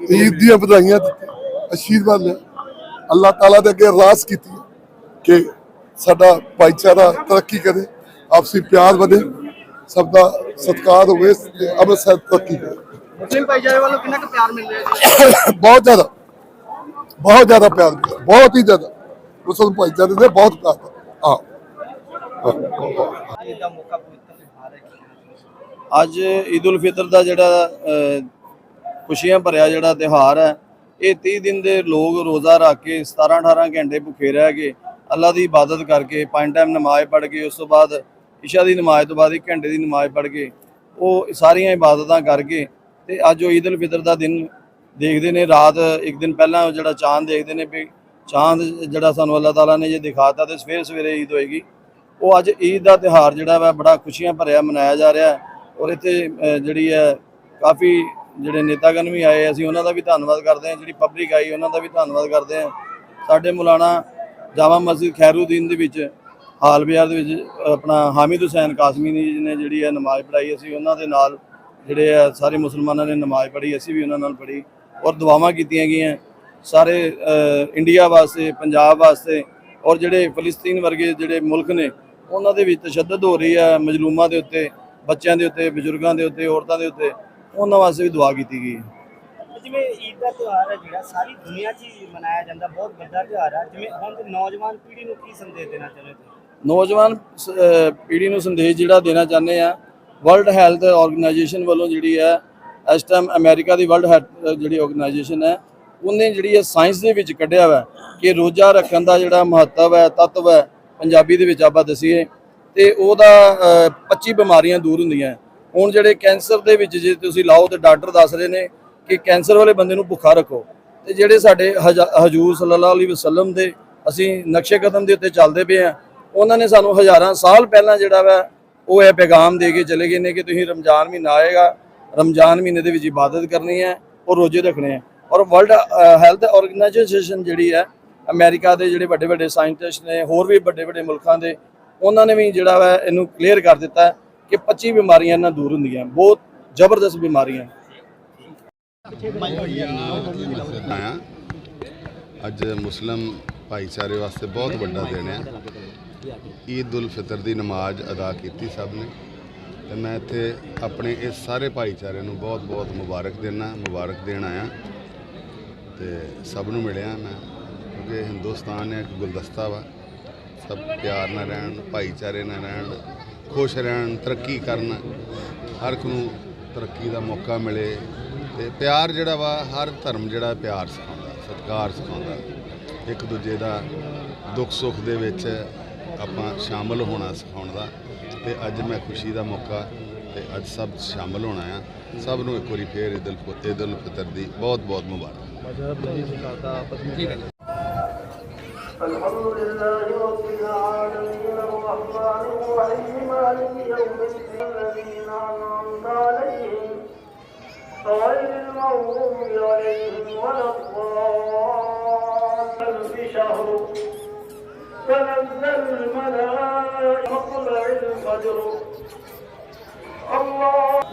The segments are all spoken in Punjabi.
ਈਦ ਦੀਆਂ ਵਧਾਈਆਂ ਦਿੱਤੀ ਅਸ਼ੀਰਵਾਦ ਲਿਆ ਅੱਲਾਹ ਤਾਲਾ ਦੇ ਅੱਗੇ ਅਰਦਾਸ ਕੀਤੀ ਕਿ ਸਾਡਾ ਭਾਈਚਾਰਾ ਤਰੱਕੀ ਕਰੇ ਆਪਸੀ ਪਿਆਰ ਵਧੇ ਸਭ ਦਾ ਸਤਿਕਾਰ ਹੋਵੇ ਤੇ ਅੰਮ੍ਰਿਤਸਰ ਤਰੱਕੀ ਕਰੇ। ਮੁਸਲਿਮ ਭਾਈਚਾਰੇ ਵੱਲੋਂ ਕਿੰਨਾ ਕੁ ਪਿਆਰ ਮਿਲ ਰਿਹਾ ਜੀ? ਬਹੁਤ ਜ਼ਿਆਦਾ ਬਹੁਤ ਜ਼ਿਆਦਾ ਪਿਆਰ ਬਹੁਤ ਹੀ ਜ਼ਿਆਦਾ। ਮੁਸਲਮਾਨ ਭਾਈਚਾਰੇ ਦੇ ਬਹੁਤ ਪਿਆਰ ਹੈ। ਅੱਜ ਈਦ ਉਲ ਫਿਤਰ ਦਾ ਜਿਹੜਾ ਖੁਸ਼ੀਆਂ ਭਰਿਆ ਜਿਹੜਾ ਤਿਉਹਾਰ ਹੈ, ਇਹ 30 ਦਿਨ ਦੇ ਲੋਕ ਰੋਜ਼ਾ ਰੱਖ ਕੇ 17 18 ਘੰਟੇ ਭੁੱਖੇ ਰਹਿ ਕੇ ਅੱਲਾ ਦੀ ਇਬਾਦਤ ਕਰਕੇ ਪੰਜ ਟਾਈਮ ਨਮਾਜ਼ ਪੜ੍ਹ ਕੇ ਉਸ ਤੋਂ ਬਾਅਦ ਇਸ਼ਾ ਦੀ ਨਮਾਜ਼ ਤੋਂ ਬਾਅਦ 1 ਘੰਟੇ ਦੀ ਨਮਾਜ਼ ਪੜ੍ਹ ਕੇ ਉਹ ਸਾਰੀਆਂ ਇਬਾਦਤਾਂ ਕਰਕੇ ਤੇ ਅੱਜ ਉਹ ਈਦ ਉਲ ਫਿਤਰ ਦਾ ਦਿਨ ਦੇਖਦੇ ਨੇ, ਰਾਤ ਇੱਕ ਦਿਨ ਪਹਿਲਾਂ ਜਿਹੜਾ ਚਾਂਦ ਦੇਖਦੇ ਨੇ ਵੀ ਚਾਂਦ ਜਿਹੜਾ ਸਾਨੂੰ ਅੱਲਾਹ ਤਾਲਾ ਨੇ ਜੇ ਦਿਖਾਤਾ ਤੇ ਸਵੇਰੇ ਸਵੇਰੇ ਈਦ ਹੋਏਗੀ। ਉਹ ਅੱਜ ਈਦ ਦਾ ਤਿਉਹਾਰ ਜਿਹੜਾ ਵਾ ਬੜਾ ਖੁਸ਼ੀਆਂ ਭਰਿਆ ਮਨਾਇਆ ਜਾ ਰਿਹਾ ਔਰ ਇੱਥੇ ਜਿਹੜੀ ਹੈ ਕਾਫੀ ਜਿਹੜੇ ਨੇਤਾਗਣ ਵੀ ਆਏ, ਅਸੀਂ ਉਹਨਾਂ ਦਾ ਵੀ ਧੰਨਵਾਦ ਕਰਦੇ ਹਾਂ। ਜਿਹੜੀ ਪਬਲਿਕ ਆਈ, ਉਹਨਾਂ ਦਾ ਵੀ ਧੰਨਵਾਦ ਕਰਦੇ ਹਾਂ। ਸਾਡੇ ਮੁਲਾਣਾ ਜਾਮਾ ਮਸਜਿਦ ਖੈਰੂਦੀਨ ਦੇ ਵਿੱਚ, ਹਾਲ ਬਾਜ਼ਾਰ ਦੇ ਵਿੱਚ, ਆਪਣਾ ਹਾਮਿਦ ਹੁਸੈਨ ਕਾਸਮੀ ਜੀ ਨੇ ਜਿਹੜੀ ਹੈ ਨਮਾਜ਼ ਪੜ੍ਹਾਈ, ਅਸੀਂ ਉਹਨਾਂ ਦੇ ਨਾਲ ਜਿਹੜੇ ਆ ਸਾਰੇ ਮੁਸਲਮਾਨਾਂ ਨੇ ਨਮਾਜ਼ ਪੜ੍ਹੀ, ਅਸੀਂ ਵੀ ਉਹਨਾਂ ਨਾਲ ਪੜ੍ਹੀ ਔਰ ਦੁਆਵਾਂ ਕੀਤੀਆਂ ਗਈਆਂ। ਸਾਰੇ ਇੰਡੀਆ ਵਾਸਤੇ, ਪੰਜਾਬ ਵਾਸਤੇ ਔਰ ਜਿਹੜੇ ਫਲਸਤੀਨ ਵਰਗੇ ਜਿਹੜੇ ਮੁਲਕ ਨੇ, ਉਹਨਾਂ ਦੇ ਵਿੱਚ ਤਸ਼ੱਦਦ ਹੋ ਰਹੀ ਹੈ ਮਜਲੂਮਾਂ ਦੇ ਉੱਤੇ, ਬੱਚਿਆਂ ਦੇ ਉੱਤੇ, ਬਜ਼ੁਰਗਾਂ ਦੇ ਉੱਤੇ, ਔਰਤਾਂ ਦੇ ਉੱਤੇ। ਉਹਨਾਂ ਵਾਸਤੇ ਵੀ ਦੁਆ ਕੀਤੀ ਗਈ ਹੈ। ਜਿਵੇਂ ਈਦ ਦਾ ਤਿਉਹਾਰ ਹੈ ਜਿਹੜਾ ਸਾਰੀ ਦੁਨੀਆ 'ਚ ਹੀ ਮਨਾਇਆ ਜਾਂਦਾ ਬਹੁਤ ਵੱਡਾ ਤਿਉਹਾਰ ਹੈ ਜਿਵੇਂ ਹੁਣ ਦੀ ਨੌਜਵਾਨ ਪੀੜ੍ਹੀ ਨੂੰ ਕੀ ਸੰਦੇਸ਼ ਦੇਣਾ ਚਾਹੁੰਦੇ ਹੋ ਨੌਜਵਾਨ ਅਹ ਪੀੜ੍ਹੀ ਨੂੰ ਸੰਦੇਸ਼ ਜਿਹੜਾ ਦੇਣਾ ਚਾਹੁੰਦੇ ਆ ਵਰਲਡ ਹੈਲਥ ਆਰਗੇਨਾਈਜੇਸ਼ਨ ਵੱਲੋਂ ਜਿਹੜੀ ਹੈ ਇਸ ਟਾਈਮ ਅਮਰੀਕਾ ਦੀ ਵਰਲਡ ਹੈਲਥ ਜਿਹੜੀ ਆਰਗੇਨਾਈਜੇਸ਼ਨ ਹੈ ਉਹਨੇ ਜਿਹੜੀ ਹੈ ਸਾਇੰਸ ਦੇ ਵਿੱਚ ਕੱਢਿਆ ਵਾ ਕਿ ਰੋਜ਼ਾ ਰੱਖਣ ਦਾ ਜਿਹੜਾ ਮਹੱਤਵ ਹੈ ਤੱਤਵ ਹੈ ਪੰਜਾਬੀ ਦੇ ਵਿੱਚ ਆਪਾਂ ਦਸੀਏ ਤੇ ਉਹਦਾ ਅਹ, 25 ਬਿਮਾਰੀਆਂ ਦੂਰ ਹੁੰਦੀਆਂ। ਹੁਣ ਜਿਹੜੇ ਕੈਂਸਰ ਦੇ ਵਿੱਚ ਜੇ ਤੁਸੀਂ ਲਾਓ ਤੇ ਡਾਕਟਰ ਦੱਸ ਰਹੇ ਨੇ ਕਿ ਕੈਂਸਰ ਵਾਲੇ ਬੰਦੇ ਨੂੰ ਭੁੱਖਾ ਰੱਖੋ। ਤੇ ਜਿਹੜੇ ਸਾਡੇ ਹਜਾ- ਹਜੂਰ ਸੱਲੱਲਾਹੁ ਅਲੈਹਿ ਵਸੱਲਮ ਦੇ ਅਸੀਂ ਨਕਸ਼ੇ ਕਦਮ ਦੇ ਉੱਤੇ ਚੱਲਦੇ ਪਏ ਆ ਉਹਨਾਂ ਨੇ ਸਾਨੂੰ ਹਜ਼ਾਰਾਂ ਸਾਲ ਪਹਿਲਾਂ ਜਿਹੜਾ ਵਾ, ਉਹ ਇਹ ਪੈਗਾਮ ਦੇ ਕੇ ਚਲੇ ਗਏ ਨੇ ਕਿ ਤੁਸੀਂ ਰਮਜ਼ਾਨ ਮਹੀਨਾ ਆਏਗਾ, ਰਮਜ਼ਾਨ ਮਹੀਨੇ ਦੇ ਵਿੱਚ ਇਬਾਦਤ ਕਰਨੀ ਹੈ ਔਰ ਰੋਜ਼ੇ ਰੱਖਣੇ ਆ ਔਰ ਵਰਲਡ ਹੈਲਥ ਆਰਗੇਨਾਈਜੇਸ਼ਨ ਜਿਹੜੀ ਹੈ, ਅਮਰੀਕਾ ਦੇ ਜਿਹੜੇ ਵੱਡੇ ਵੱਡੇ ਸਾਇੰਟਿਸਟ ਨੇ, ਹੋਰ ਵੀ ਵੱਡੇ ਵੱਡੇ ਮੁਲਕਾਂ ਦੇ, ਉਹਨਾਂ ਨੇ ਵੀ ਜਿਹੜਾ ਵਾ ਇਹਨੂੰ ਕਲੀਅਰ ਕਰ ਦਿੱਤਾ ਕਿ 25 ਬਿਮਾਰੀਆਂ ਇਹਨਾਂ ਦੂਰ ਹੁੰਦੀਆਂ, ਬਹੁਤ ਜ਼ਬਰਦਸਤ ਬਿਮਾਰੀਆਂ। ਆਇਆ ਅੱਜ ਮੁਸਲਮ ਭਾਈਚਾਰੇ ਵਾਸਤੇ ਬਹੁਤ ਵੱਡਾ ਦਿਨ ਹੈ। ਈਦ ਉਲ ਫਿਤਰ ਦੀ ਨਮਾਜ਼ ਅਦਾ ਕੀਤੀ ਸਭ ਨੇ। ਤੇ ਮੈਂ ਇੱਥੇ ਆਪਣੇ ਇਸ ਸਾਰੇ ਭਾਈਚਾਰੇ ਨੂੰ ਬਹੁਤ-ਬਹੁਤ ਮੁਬਾਰਕ ਦੇਣਾ ਮੁਬਾਰਕ ਦੇਣ ਆਇਆ। ਤੇ ਸਭ ਨੂੰ ਮਿਲਿਆ ਮੈਂ, ਕਿਉਂਕਿ ਹਿੰਦੁਸਤਾਨ ਇੱਕ ਗੁਲਦਸਤਾ ਵਾ। ਸਭ ਪਿਆਰ ਨਾਲ ਰਹਿਣ, ਭਾਈਚਾਰੇ ਨਾਲ ਰਹਿਣ। ਖੁਸ਼ ਰਹਿਣ, ਤਰੱਕੀ ਕਰਨ, ਹਰ ਇੱਕ ਨੂੰ ਤਰੱਕੀ ਦਾ ਮੌਕਾ ਮਿਲੇ ਤੇ ਪਿਆਰ ਜਿਹੜਾ ਵਾ, ਹਰ ਧਰਮ ਜਿਹੜਾ ਪਿਆਰ ਸਿਖਾਉਂਦਾ, ਸਤਿਕਾਰ ਸਿਖਾਉਂਦਾ। ਇੱਕ ਦੂਜੇ ਦਾ ਦੁੱਖ ਸੁੱਖ ਦੇ ਵਿੱਚ ਆਪਾਂ ਸ਼ਾਮਲ ਹੋਣਾ ਸਿਖਾਉਣ ਦਾ ਤੇ ਅੱਜ ਮੈਂ ਖੁਸ਼ੀ ਦਾ ਮੌਕਾ ਤੇ ਅੱਜ ਸਭ ਸ਼ਾਮਲ ਹੋਣਾ ਆ। ਸਭ ਨੂੰ ਇੱਕ ਵਾਰੀ ਫੇਰ ਈਦ ਉਲ ਈਦ ਉਲ ਫਿਤਰ ਦੀ ਬਹੁਤ ਬਹੁਤ ਮੁਬਾਰਕ الحمد لله رب العالمين الرحمن الرحيم مالك يوم الدين الذين أنعمت عليهم غير المغضوب عليهم ولا الضالين. شهر تنزل الملائكة مطلع الفجر. الله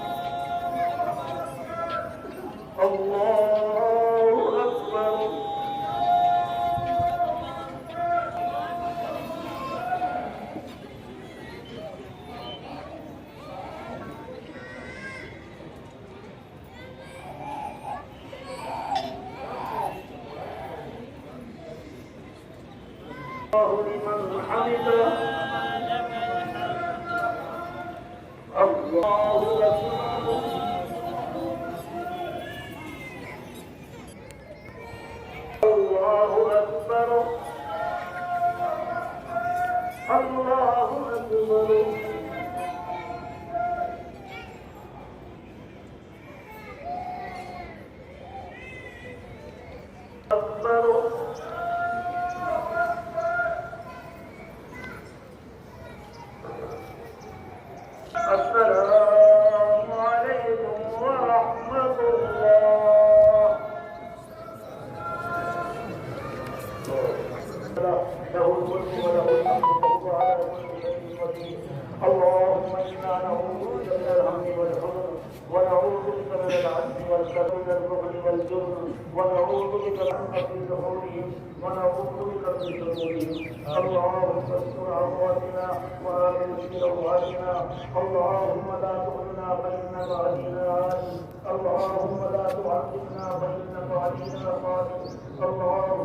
لمن حمده الله. أكبر الله أكبر. الله أكبر. الجبن ونعوذ بك من ظهورهم ونعوذ بك من شرورهم اللهم استر عوراتنا وآمن في روعاتنا اللهم لا تخزنا فإنك علينا عالم اللهم لا تعذبنا فإنك علينا قادر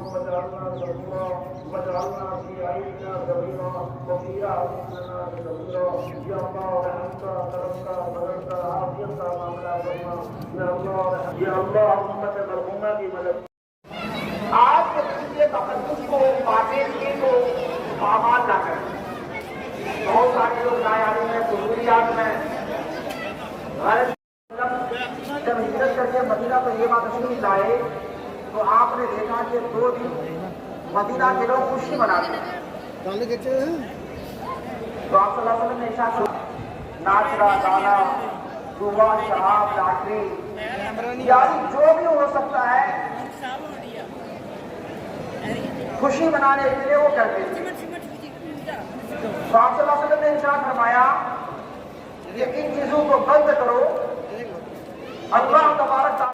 اللهم اجعلنا شكورا واجعلنا في عيننا كبيرا وفي أعيننا كبيرا يا الله أنت كرمت فلنت عافيت معاملة فرما يا الله يا الله أمة مرحومة بملك आज के दिन के तकदस को पाने के तो पामाल ना करें बहुत सारे लोग आए हैं जरूरियात में भारत जब हिजरत करके मदीना पर ये बात नहीं लाए तो आपने देखा कि दो दिन मदीना के लोग खुशी मनाते हैं। तो आप वसल्लम ने फरमाया, नाचरा गाना दुआ शराब लाटरी यानी जो भी हो सकता है खुशी मनाने के लिए वो करते थे तो आप वसल्लम ने इरशाद फरमाया कि इन चीज़ों को बंद करो। अल्लाह तबारक